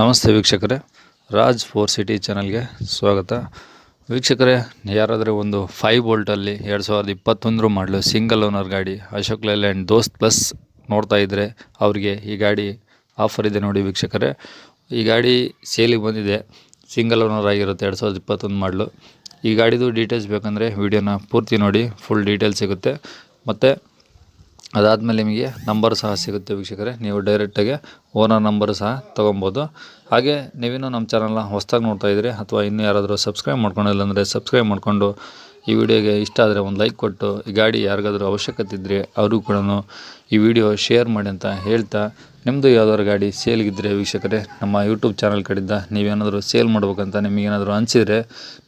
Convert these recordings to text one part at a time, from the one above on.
ನಮಸ್ತೆ ವೀಕ್ಷಕರೇ. Raj four city ಚಾನಲ್ಗೆ ಸ್ವಾಗತ. ವೀಕ್ಷಕರೇ, ಯಾರಾದರೂ ಒಂದು ಫೈವ್ ಬೋಲ್ಟಲ್ಲಿ ಎರಡು ಸಾವಿರದ ಇಪ್ಪತ್ತೊಂದರ ಮಾಡಲು ಸಿಂಗಲ್ ಓನರ್ ಗಾಡಿ ಅಶೋಕ್ ಲೇಲ್ಯಾಂಡ್ ದೋಸ್ತ್ ಪ್ಲಸ್ ನೋಡ್ತಾ ಇದ್ದರೆ ಅವರಿಗೆ ಈ ಗಾಡಿ ಆಫರ್ ಇದೆ ನೋಡಿ ವೀಕ್ಷಕರೇ. ಈ ಗಾಡಿ ಸೇಲಿಗೆ ಬಂದಿದೆ. ಸಿಂಗಲ್ ಓನರ್ ಆಗಿರುತ್ತೆ ಎರಡು ಸಾವಿರದ ಇಪ್ಪತ್ತೊಂದು ಮಾಡಲು. ಈ ಗಾಡಿದು ಡೀಟೇಲ್ಸ್ ಬೇಕಂದರೆ ವಿಡಿಯೋನ ಪೂರ್ತಿ ನೋಡಿ ಫುಲ್ ಡೀಟೇಲ್ಸ್ ಸಿಗುತ್ತೆ. ಮತ್ತು ಅದಾದಮೇಲೆ ನಿಮಗೆ ನಂಬರ್ ಸಹ ಸಿಗುತ್ತೆ ವೀಕ್ಷಕರೇ. ನೀವು ಡೈರೆಕ್ಟಾಗಿ ಓನರ್ ನಂಬರ್ ಸಹ ತೊಗೊಬೋದು. ಹಾಗೆ ನೀವಿನ್ನೂ ನಮ್ಮ ಚಾನಲ್ನ ಹೊಸ್ದಾಗಿ ನೋಡ್ತಾ ಇದ್ದೀರಿ ಅಥವಾ ಇನ್ನೂ ಯಾರಾದರೂ ಸಬ್ಸ್ಕ್ರೈಬ್ ಮಾಡ್ಕೊಂಡಿಲ್ಲ ಅಂದರೆ ಸಬ್ಸ್ಕ್ರೈಬ್ ಮಾಡಿಕೊಂಡು ಈ ವಿಡಿಯೋಗೆ ಇಷ್ಟ ಆದರೆ ಒಂದು ಲೈಕ್ ಕೊಟ್ಟು, ಈ ಗಾಡಿ ಯಾರಿಗಾದ್ರೂ ಅವಶ್ಯಕತೆ ಇದ್ದರೆ ಅವರು ಕೂಡ ಈ ವಿಡಿಯೋ ಶೇರ್ ಮಾಡಿ ಅಂತ ಹೇಳ್ತಾ ನಿಮ್ಮದು ಯಾವ್ದಾದ್ರು ಗಾಡಿ ಸೇಲ್ಗಿದ್ದರೆ ವೀಕ್ಷಕರೇ, ನಮ್ಮ ಯೂಟ್ಯೂಬ್ ಚಾನಲ್ ಕಡೆಯಿಂದ ನೀವೇನಾದರೂ ಸೇಲ್ ಮಾಡ್ಬೇಕಂತ ನಿಮಗೇನಾದರೂ ಅನಿಸಿದರೆ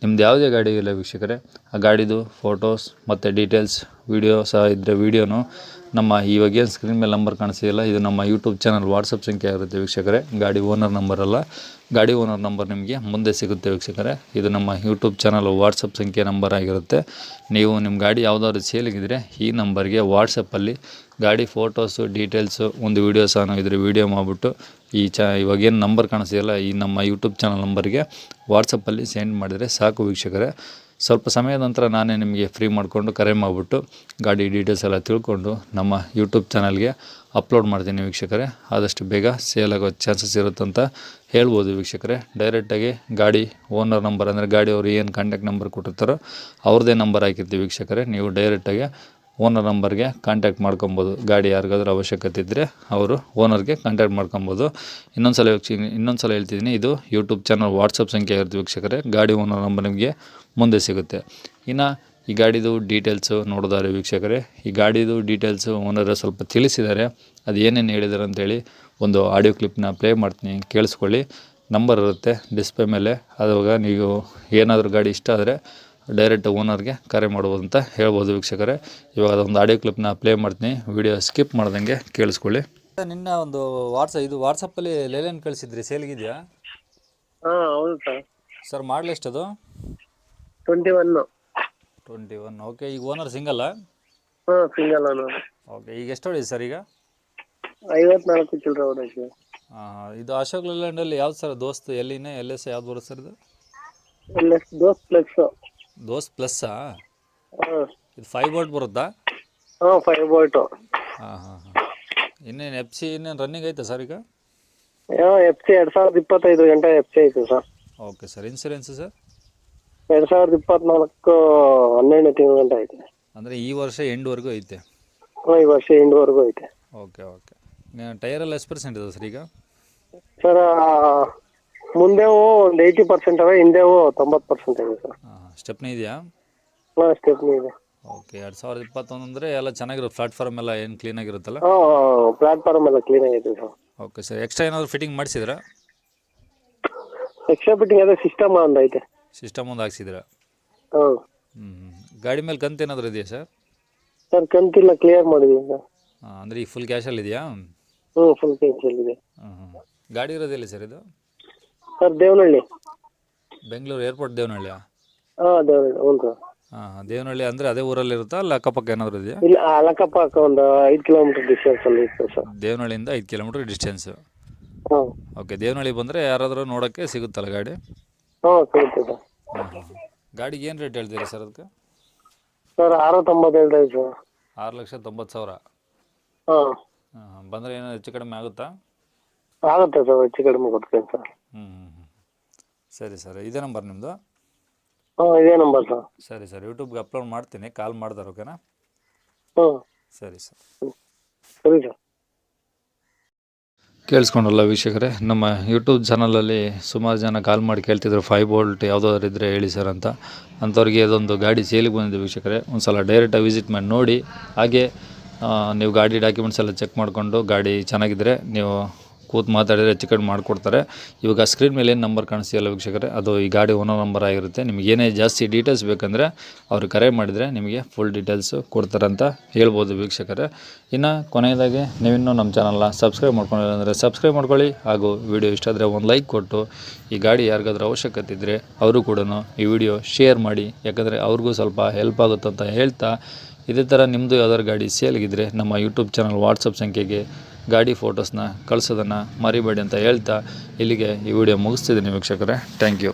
ನಿಮ್ದು ಯಾವುದೇ ಗಾಡಿ ಇಲ್ಲ ವೀಕ್ಷಕರೇ, ಆ ಗಾಡಿದು ಫೋಟೋಸ್ ಮತ್ತು ಡೀಟೇಲ್ಸ್ ವಿಡಿಯೋ ಸಹ ಇದ್ದರೆ ವಿಡಿಯೋನು ನಮ್ಮ ಇವಾಗ ಏನು ಸ್ಕ್ರೀನ್ ಮೇಲೆ ನಂಬರ್ ಕಾಣಿಸಿಲ್ಲ ಇದು ನಮ್ಮ ಯೂಟ್ಯೂಬ್ ಚಾನಲ್ ವಾಟ್ಸಪ್ ಸಂಖ್ಯೆ ಆಗಿರುತ್ತೆ ವೀಕ್ಷಕರೇ. ಗಾಡಿ ಓನರ್ ನಂಬರ್ ಅಲ್ಲ. ಗಾಡಿ ಓನರ್ ನಂಬರ್ ನಿಮಗೆ ಮುಂದೆ ಸಿಗುತ್ತೆ ವೀಕ್ಷಕರೇ. ಇದು ನಮ್ಮ ಯೂಟ್ಯೂಬ್ ಚಾನಲ್ ವಾಟ್ಸಪ್ ಸಂಖ್ಯೆ ನಂಬರ್ ಆಗಿರುತ್ತೆ. ನೀವು ನಿಮ್ಮ ಗಾಡಿ ಯಾವುದಾದ್ರು ಸೇಲಿಗಿದ್ರೆ ಈ ನಂಬರ್ಗೆ ವಾಟ್ಸಪ್ಪಲ್ಲಿ ಗಾಡಿ ಫೋಟೋಸು ಡೀಟೇಲ್ಸು ಒಂದು ವೀಡಿಯೋ ಸಹ ಇದ್ರೆ ವೀಡಿಯೋ ಮಾಡಿಬಿಟ್ಟು ಈ ಚ ಇವಾಗೇನು ನಂಬರ್ ಕಾಣಿಸ್ತಿಲ್ಲ ಈ ನಮ್ಮ ಯೂಟ್ಯೂಬ್ ಚಾನಲ್ ನಂಬರ್ಗೆ ವಾಟ್ಸಪ್ಪಲ್ಲಿ ಸೆಂಡ್ ಮಾಡಿದರೆ ಸಾಕು ವೀಕ್ಷಕರೇ. ಸ್ವಲ್ಪ ಸಮಯದ ನಂತರ ನಾನೇ ನಿಮಗೆ ಫ್ರೀ ಮಾಡಿಕೊಂಡು ಕರೆ ಮಾಡಿಬಿಟ್ಟು ಗಾಡಿ ಡೀಟೇಲ್ಸ್ ಎಲ್ಲ ತಿಳ್ಕೊಂಡು ನಮ್ಮ ಯೂಟ್ಯೂಬ್ ಚಾನಲ್ಗೆ ಅಪ್ಲೋಡ್ ಮಾಡ್ತೀನಿ ವೀಕ್ಷಕರೇ. ಆದಷ್ಟು ಬೇಗ ಸೇಲ್ ಆಗೋ ಚಾನ್ಸಸ್ ಇರುತ್ತಂತ ಹೇಳ್ಬೋದು ವೀಕ್ಷಕರೇ. ಡೈರೆಕ್ಟಾಗಿ ಗಾಡಿ ಓನರ್ ನಂಬರ್ ಅಂದರೆ ಗಾಡಿಯವರು ಏನು ಕಾಂಟ್ಯಾಕ್ಟ್ ನಂಬರ್ ಕೊಟ್ಟಿರ್ತಾರೋ ಅವ್ರದ್ದೇ ನಂಬರ್ ಹಾಕಿರ್ತೀವಿ ವೀಕ್ಷಕರೇ. ನೀವು ಡೈರೆಕ್ಟಾಗಿ ಓನರ್ ನಂಬರ್ಗೆ ಕಾಂಟ್ಯಾಕ್ಟ್ ಮಾಡ್ಕೊಬೋದು. ಗಾಡಿ ಯಾರಿಗಾದ್ರೂ ಅವಶ್ಯಕತೆ ಇದ್ದರೆ ಅವರು ಓನರ್ಗೆ ಕಾಂಟ್ಯಾಕ್ಟ್ ಮಾಡ್ಕೊಬೋದು. ಇನ್ನೊಂದು ಸಲ ಇನ್ನೊಂದು ಸಲ ಹೇಳ್ತಿದ್ದೀನಿ, ಇದು ಯೂಟ್ಯೂಬ್ ಚಾನಲ್ ವಾಟ್ಸಪ್ ಸಂಖ್ಯೆ ಇರುತ್ತೆ ವೀಕ್ಷಕರೇ. ಗಾಡಿ ಓನರ್ ನಂಬರ್ ನಿಮಗೆ ಮುಂದೆ ಸಿಗುತ್ತೆ. ಇನ್ನು ಈ ಗಾಡಿದು ಡೀಟೇಲ್ಸು ನೋಡಿದಾರೆ ವೀಕ್ಷಕರೇ, ಈ ಗಾಡಿದು ಡೀಟೇಲ್ಸು ಓನರ ಸ್ವಲ್ಪ ತಿಳಿಸಿದ್ದಾರೆ. ಅದು ಏನೇನು ಹೇಳಿದ್ದಾರೆ ಅಂತೇಳಿ ಒಂದು ಆಡಿಯೋ ಕ್ಲಿಪ್ನ ಪ್ಲೇ ಮಾಡ್ತೀನಿ, ಕೇಳಿಸ್ಕೊಳ್ಳಿ. ನಂಬರ್ ಇರುತ್ತೆ ಡಿಸ್ಪ್ಲೇ ಮೇಲೆ. ಅದಾಗ ನೀವು ಏನಾದರೂ ಗಾಡಿ ಇಷ್ಟ ಆದರೆ ಡೈರೆಕ್ಟ್ ಓನರ್ಗೆ ಕರೆ ಮಾಡ್ಬೋದು ಅಂತ ಹೇಳ್ಬೋದು ವೀಕ್ಷಕರೇ. ಇವಾಗ ಅದೊಂದು ಆಡಿಯೋ ಕ್ಲಿಪ್ನ ಪ್ಲೇ ಮಾಡ್ತೀನಿ. ವಿಡಿಯೋ ಸ್ಕಿಪ್ ಮಾಡ್ದಂಗೆ ಕೇಳಿಸ್ಕೊಳ್ಳಿ. ನಿನ್ನ ಒಂದು ವಾಟ್ಸಪ್ ಇದು ವಾಟ್ಸಪ್ಪಲ್ಲಿ ಲೇಲೇನ್ ಕಳಿಸಿದ್ರಿ ಸೇಲ್ಗಿದೆಯಾ ಹಾಂ ಹೌದು sir. Sir model ಎಷ್ಟದು? Twenty one twenty one okay ಈಗ ಓನರ್ ಸಿಂಗಲ್ಲ ಹಾಂ ಸಿಂಗಲ್ ಓಕೆ ಈಗ ಎಷ್ಟು ಹೊಡಿದೆ ಸರ್ ಈಗ? ಐವತ್ನಾಲ್ಕು ಚಿಲ್ಲರೆ ಹಾಂ ಇದು ಅಶೋಕ್ ಲೇಲ್ಯಾಂಡಲ್ಲಿ ಯಾವ್ದು ಸರ್ ದೋಸ್ತ್ ಎಲ್ಲಿನೇ ಎಲ್ ಎಸ್ ಯಾವ್ದು ಬರುತ್ತೆ ಸರ್ ಇದು? ಎಲ್ಲ ದೋಸ್ತ್ ಪ್ಲಸ್ಸು ದೋಸ್ತ್ ಪ್ಲಸ್ಸಾ ಇದು ಫೈವ್ ಬೋಲ್ಟ್ ಬರುತ್ತಾ? ಹಾಂ ಫೈವ್ ಬೋಲ್ಟು ಹಾಂ ಹಾಂ ಹಾಂ. ಇನ್ನೇನು ಎಫ್ ಸಿ ಇನ್ನೇನು ರನ್ನಿಂಗ್ ಐತೆ ಸರ್ ಈಗ? ಎಫ್ ಸಿ ಎರಡು ಸಾವಿರದ ಇಪ್ಪತ್ತೈದು ಗಂಟೆ ಎಫ್ ಸಿ ಐತೆ sir okay sir insurance sir ಎರಡು ಸಾವಿರದ ಇಪ್ಪತ್ನಾಲ್ಕು ಹನ್ನೆರಡು ತಿಂಗಳ ಗಂಟೆ ಐತೆ. ಅಂದರೆ ಈ ವರ್ಷ ಎಂಡ್ವರೆಗೂ ಐತೆ? ಹಾಂ ಈ ವರ್ಷ ಎಂಡ್ವರೆಗೂ ಐತೆ. ಓಕೆ ಓಕೆ ಟೈರೆಲ್ಲ ಎಷ್ಟು ಪರ್ಸೆಂಟ್ ಇದೆ ಸರ್ ಈಗ? ಸರ್ ಮುಂದೆವು ಒಂದು ಏಯ್ಟಿ ಪರ್ಸೆಂಟ್ ಅವೆ ಹಿಂದೆವು ತೊಂಬತ್ತು ಪರ್ಸೆಂಟ್ ಇದೆ ಸರ್ ಹಾಂ ಸ್ಟೆಪ್ನಿ ಇದೆಯಾ? ಹಾಂ ಸ್ಟೆಪ್ನಿ ಇದೆ. ಓಕೆ ಎರಡ್ ಸಾವಿರದ ಇಪ್ಪತ್ತೊಂದು ಅಂದರೆ ಎಲ್ಲ ಚೆನ್ನಾಗಿರೋ ಪ್ಲಾಟ್ಫಾರ್ಮ್ ಎಲ್ಲ ಏನು ಕ್ಲೀನಾಗಿರುತ್ತಲ್ಲ ಹಾಂ ಪ್ಲಾಟ್ಫಾರ್ಮ್ ಎಲ್ಲ ಕ್ಲೀನ್ ಆಗೈತೆ ಸರ್. ಓಕೆ ಸರ್ ಎಕ್ಸ್ಟ್ರಾ ಏನಾದರೂ ಫಿಟ್ಟಿಂಗ್ ಮಾಡಿಸಿದ್ರಾ? ಎಕ್ಸ್ಟ್ರಾ ಫಿಟ್ಟಿಂಗ್ ಅದೇ ಸಿಸ್ಟಮ್ ಒಂದು ಐತೆ. ಸಿಸ್ಟಮ್ ಒಂದು ಹಾಕ್ಸಿದ್ರಾ? ಹಾಂ. ಹ್ಞೂ ಹ್ಞೂ ಗಾಡಿ ಮೇಲೆ ಕಂತು ಏನಾದರೂ ಇದೆಯಾ ಸರ್? ಸರ್ ಕಂತಿಲ್ಲ ಕ್ಲಿಯರ್ ಮಾಡಿದೀನಿ ಸರ್. ಅಂದ್ರೆ ಈಗ ಫುಲ್ ಕ್ಯಾಶಲ್ಲಿ ಇದೆಯಾ? ಹ್ಞೂ ಫುಲ್ ಕ್ಯಾಶ್ ಅಲ್ಲಿ ಇದೆ. ಗಾಡಿ ಇರೋದೆಲ್ಲಿ ಸರ್ ಇದು? ಸರ್ ದೇವನಹಳ್ಳಿ. ಬೆಂಗಳೂರು ಏರ್ಪೋರ್ಟ್ ದೇವನಹಳ್ಳಿಯಾ? ಹಾಂ ದೇವನಹಳ್ಳಿ ಹ್ಞೂ ಸರ್ ಹಾಂ ಹಾಂ ದೇವನಹಳ್ಳಿ ಅಂದರೆ ಅದೇ ಊರಲ್ಲಿ ಇರುತ್ತಾ ಅಲ್ಲ ಅಕ್ಕಪಕ್ಕ ಏನಾದರೂ ಇದೆಯಾ? ಇಲ್ಲ ಅಲಕಪ್ಪ ಅಕ್ಕ ಒಂದು ಐದು ಕಿಲೋಮೀಟರ್ ಡಿಸ್ಟೆನ್ಸ್ ಅಲ್ಲಿ ಇತ್ತು ಸರ್ ದೇವನಹಳ್ಳಿಯಿಂದ ಐದು ಕಿಲೋಮೀಟರ್ ಡಿಸ್ಟೆನ್ಸ್ ಹಾಂ. ಓಕೆ ದೇವನಹಳ್ಳಿ ಬಂದ್ರೆ ಯಾರಾದರೂ ನೋಡಕ್ಕೆ ಸಿಗುತ್ತಲ್ಲ ಗಾಡಿ? ಹಾಂ ಸಿಗುತ್ತೆ ಸರ್ ಹಾಂ ಹಾಂ ಗಾಡಿಗೆ ಏನು ರೇಟ್ ಹೇಳ್ತೀರಿ ಸರ್ ಅದಕ್ಕೆ? ಸರ್ ಆರು ತೊಂಬತ್ತೇಳು ಐತೆ ಸರ್ ಆರು ಲಕ್ಷ ತೊಂಬತ್ತು ಸಾವಿರ. ಹಾಂ. ಹಾಂ ಹಾಂ ಬಂದರೆ ಏನೋ ಹೆಚ್ಚು ಕಡಿಮೆ ಆಗುತ್ತಾ? ಆಗುತ್ತೆ ಸರ್ ಹೆಚ್ಚು ಕಡಿಮೆ ಕೊಡ್ತೀನಿ ಸರ್ ಹ್ಞೂ ಹ್ಞೂ ಹ್ಞೂ ಸರಿ ಸರ್ ಇದೇ ನಂಬರ್ ನಿಮ್ಮದು ಹಾಂ ಇದೇ ನಂಬರ್ ಸರ್ ಸರಿ ಸರ್. ಯೂಟ್ಯೂಬ್ಗೆ ಅಪ್ಲೋಡ್ ಮಾಡ್ತೀನಿ. ಕಾಲ್ ಮಾಡ್ದಾರೆ ಓಕೆನಾ ಸರಿ ಸರ್. ಸರಿ ಸರ್ ಕೇಳಿಸ್ಕೊಂಡಲ್ಲ ವೀಕ್ಷಕರೇ ನಮ್ಮ ಯೂಟ್ಯೂಬ್ ಚಾನಲಲ್ಲಿ ಸುಮಾರು ಜನ ಕಾಲ್ ಮಾಡಿ ಕೇಳ್ತಿದ್ರು ಫೈವ್ ಬೋಲ್ಟ್ ಯಾವುದಾದ್ರು ಇದ್ದರೆ ಹೇಳಿ ಸರ್ ಅಂತ. ಅಂಥವ್ರಿಗೆ ಅದೊಂದು ಗಾಡಿ ಸೇಲಿಗೆ ಬಂದಿದೆ ವೀಕ್ಷಕರೇ. ಒಂದು ಸಲ ಡೈರೆಕ್ಟಾಗಿ ವಿಸಿಟ್ ಮಾಡಿ ನೋಡಿ ಹಾಗೆ ನೀವು ಗಾಡಿ ಡಾಕ್ಯುಮೆಂಟ್ಸ್ ಎಲ್ಲ ಚೆಕ್ ಮಾಡಿಕೊಂಡು ಗಾಡಿ ಚೆನ್ನಾಗಿದ್ದರೆ ನೀವು ಕೂತು ಮಾತಾಡಿದರೆ ಹೆಚ್ಚು ಕಡಿಮೆ ಮಾಡಿಕೊಡ್ತಾರೆ. ಇವಾಗ ಸ್ಕ್ರೀನ್ ಮೇಲೆ ಏನು ನಂಬರ್ ಕಾಣಿಸ್ತಿಲ್ಲ ವೀಕ್ಷಕರೇ? ಅದು ಈ ಗಾಡಿ ಓನರ್ ನಂಬರ್ ಆಗಿರುತ್ತೆ. ನಿಮ್ಗೆ ಏನೇ ಜಾಸ್ತಿ ಡೀಟೇಲ್ಸ್ ಬೇಕಂದರೆ ಅವ್ರು ಕರೆ ಮಾಡಿದರೆ ನಿಮಗೆ ಫುಲ್ ಡೀಟೇಲ್ಸು ಕೊಡ್ತಾರೆ ಅಂತ ಹೇಳ್ಬೋದು ವೀಕ್ಷಕರೇ. ಇನ್ನು ಕೊನೆಯದಾಗಿ ನೀವಿನ್ನೂ ನಮ್ಮ ಚಾನಲ್ನ ಸಬ್ಸ್ಕ್ರೈಬ್ ಮಾಡ್ಕೊಂಡಿಲ್ಲ ಅಂದರೆ ಸಬ್ಸ್ಕ್ರೈಬ್ ಮಾಡ್ಕೊಳ್ಳಿ. ಹಾಗೂ ವಿಡಿಯೋ ಇಷ್ಟ ಆದರೆ ಒಂದು ಲೈಕ್ ಕೊಟ್ಟು. ಈ ಗಾಡಿ ಯಾರಿಗಾದ್ರೂ ಅವಶ್ಯಕತೆ ಇದ್ದರೆ ಅವರು ಕೂಡ ಈ ವಿಡಿಯೋ ಶೇರ್ ಮಾಡಿ. ಯಾಕಂದರೆ ಅವ್ರಿಗೂ ಸ್ವಲ್ಪ ಹೆಲ್ಪ್ ಆಗುತ್ತಂತ ಹೇಳ್ತಾ. ಇದೇ ಥರ ನಿಮ್ಮದು ಯಾವ್ದಾದ್ರು ಗಾಡಿ ಸೇಲ್ಗಿದ್ರೆ ನಮ್ಮ ಯೂಟ್ಯೂಬ್ ಚಾನಲ್ ವಾಟ್ಸಪ್ ಸಂಖ್ಯೆಗೆ ಗಾಡಿ ಫೋಟೋಸ್ನ ಕಳಿಸೋದನ್ನು ಮರಿಬೇಡಿ ಅಂತ ಹೇಳ್ತಾ ಇಲ್ಲಿಗೆ ಈ ವಿಡಿಯೋ ಮುಗಿಸ್ತಿದ್ದೀನಿ ವೀಕ್ಷಕರೇ. Thank you